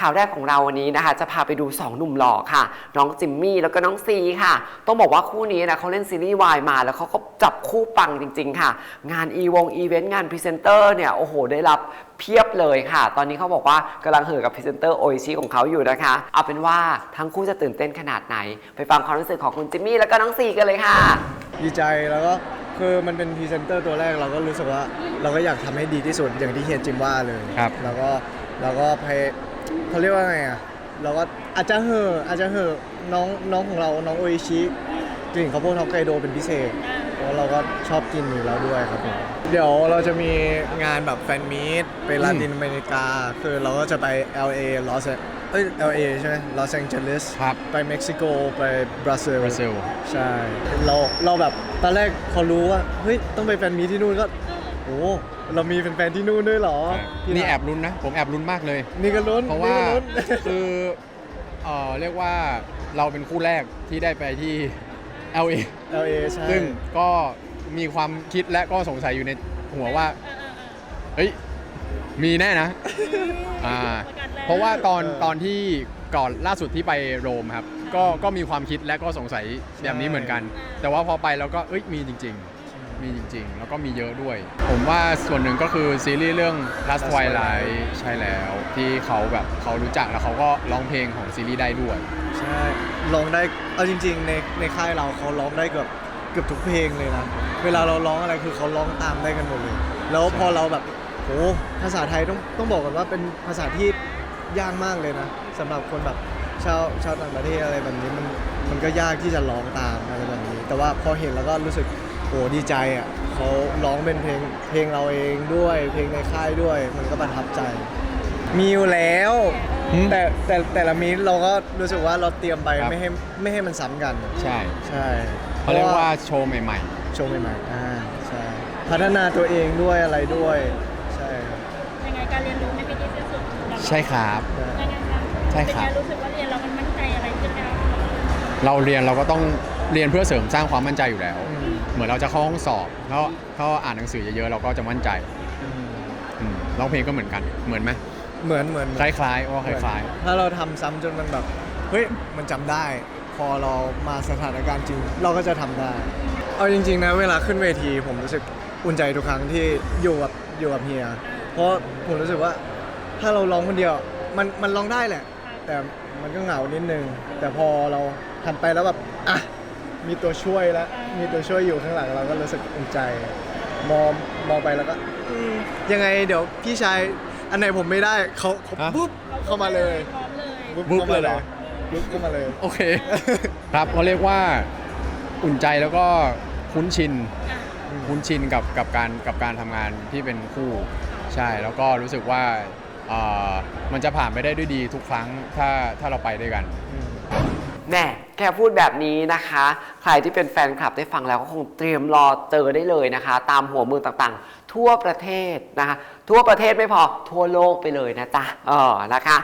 ข่าวแรกของเราวันนี้นะคะ จะพาไปดู 2 หนุ่มหล่อค่ะ น้องจิมมี่แล้วก็น้องซีค่ะ ต้องบอกว่าคู่นี้นะเขาเล่นซีรีส์วายมาแล้วเขาก็จับคู่ปังจริง ๆ ค่ะ งานอีวงอีเวนต์งานพรีเซนเตอร์เนี่ยโอ้โห ได้รับเพียบเลยค่ะ ตอนนี้เขาบอกว่ากำลังเห่อกับพรีเซนเตอร์โออิชิของเขาอยู่นะคะ เอาเป็นว่าทั้งคู่จะตื่นเต้นขนาดไหน ไปฟังความรู้สึกของคุณจิมมี่แล้วก็น้องซีกันเลยค่ะ ดีใจแล้วก็คือมันเป็นพรีเซนเตอร์ตัวแรกเราก็รู้สึกว่า เราก็อยากทำให้ดีที่สุดอย่างที่เฮียจิมว่าเลยครับแล้วก็เราก็พย เขาเรียกว่าไงอะเราก็อาจจะเหอะอาจจะเหอะน้องน้องของเราน้องโออิชิกลิ่นข้าวโพดฮอกไกโดเป็นพิเศษเพราะเราก็ชอบกินอยู่แล้วด้วยครับผมเดี๋ยวเราจะมีงานแบบแฟนมีตไปลาตินอเมริกา คือเราก็จะไป LA ลอสเอ้ย LA ใช่ไหมลอสแองเจลิสครับ ไปเม็กซิโก ไปบราซิล บราซิล ใช่ เราเราแบบตอนแรกพอรู้ว่า เฮ้ย ต้องไปแฟนมีตที่นู่นก็โอ้ เรามีแฟนๆที่นู่นด้วยเหรอพี่นี่ถามแอบลุ้นนะ ผมแอบลุ้นมากเลย นี่ก็ลุ้นเพราะว่านี่ก็ลุ้น คือเอ่อเรียกว่าเราเป็นคู่แรกที่ได้ไปที่ LA เอลเอใช่ซึ่งก็มีความคิดและก็สงสัยอยู่ในหัวว่า เฮ้ย มีแน่นะ อ่า เพราะว่าตอนตอนที่ก่อนล่าสุดที่ไปโรมครับ ก็ก็มีความคิดและก็สงสัยแบบนี้เหมือนกัน แต่ว่าพอไปแล้วก็เอ้ยมีจริง ๆ มีจริง ๆ แล้วก็มีเยอะด้วย ผมว่าส่วนหนึ่งก็คือซีรีส์เรื่อง Last Twilight ใช่แล้ว ที่เขาแบบเขารู้จักแล้วเขาก็ร้องเพลงของซีรีส์ได้ด้วย ใช่ร้องได้เอาจริง ๆ ในในค่ายเราเขาร้องได้เกือบเกือบทุกเพลงเลยนะ เวลาเราร้องอะไรคือเขาร้องตามได้กันหมดเลย แล้วพอเราแบบโหภาษาไทยต้องต้องบอกกันว่าเป็นภาษาที่ยากมากเลยนะสำหรับคนแบบชาวชาวต่างประเทศอะไรแบบนี้มันมันก็ยากที่จะร้องตามอะไรแบบนี้ แต่ว่าพอเห็นแล้วก็รู้สึก โหดีใจอะเขาร้องเป็นเพลงเพลงเราเองด้วย เพลงในค่ายด้วย มันก็ประทับใจ มีอยู่แล้ว หืม แต่แต่แต่ละมีเราก็รู้สึกว่าเราเตรียมไปครับ ไม่ให้ไม่ให้มันซ้ำกัน ใช่ใช่เขาเรียกว่าโชว์ใหม่ โชว์ใหม่ๆอ่าใช่พัฒนาตัวเองด้วยอะไรด้วย ใช่ครับ ยังไงการเรียนรู้ไม่มีที่สิ้นสุดสำหรับๆ ใช่ครับ ยังไงครับใช่ครับ เป็นไงรู้สึกว่าเรียนแล้วมันมั่นใจอะไรขึ้นไหมคะเราเรียนเราก็ต้องเรียนเพื่อเสริมสร้างความมั่นใจอยู่แล้ว อืม เหมือนเราจะเข้าห้องสอบแล้วถ้าอ่านหนังสือเยอะๆเราก็จะมั่นใจอืมอืมร้องเพลงก็เหมือนกัน เหมือนไหมเหมือนเหมือนคล้ายๆว่าคล้ายถ้าเราทำซ้ำจนมันแบบเฮ้ยมันจำได้ พอเรามาสถานการณ์จริง เราก็จะทำได้ เอาจริง ๆ นะเวลาขึ้นเวทีผมรู้สึกอุ่นใจทุกครั้งที่อยู่กับอยู่กับเฮีย เพราะผมรู้สึกว่าถ้าเราร้องคนเดียว มันมันร้องได้แหละ แต่มันก็เหงานิดนึง แต่พอเราหันไปแล้วแบบอะ มีตัวช่วยแล้ว มีตัวช่วยอยู่ข้างหลังเราก็รู้สึกอุ่นใจ มองมองไปแล้วก็อืมยังไงเดี๋ยวพี่ชายอันไหนผมไม่ได้เขาเขาปุ๊บเข้ามาเลยพร้อมเลย บุ๊บเลยเหรอปุ๊บเข้ามาเลยๆโอเค ครับเขาเรียกว่าอุ่นใจแล้วก็คุ้นชิน อะ คุ้นชินกับกับการกับการทำงานที่เป็นคู่ใช่แล้วก็รู้สึกว่าเอ่อมันจะผ่านไปได้ด้วยดีทุกครั้งถ้าถ้าเราไปด้วยกัน แน่แค่พูดแบบนี้นะคะ ใครที่เป็นแฟนคลับได้ฟังแล้วก็คงเตรียมรอเจอได้เลยนะคะ ตามหัวเมืองต่างๆ ทั่วประเทศนะคะ ทั่วประเทศไม่พอทั่วโลกไปเลยนะจ๊ะเออนะคะ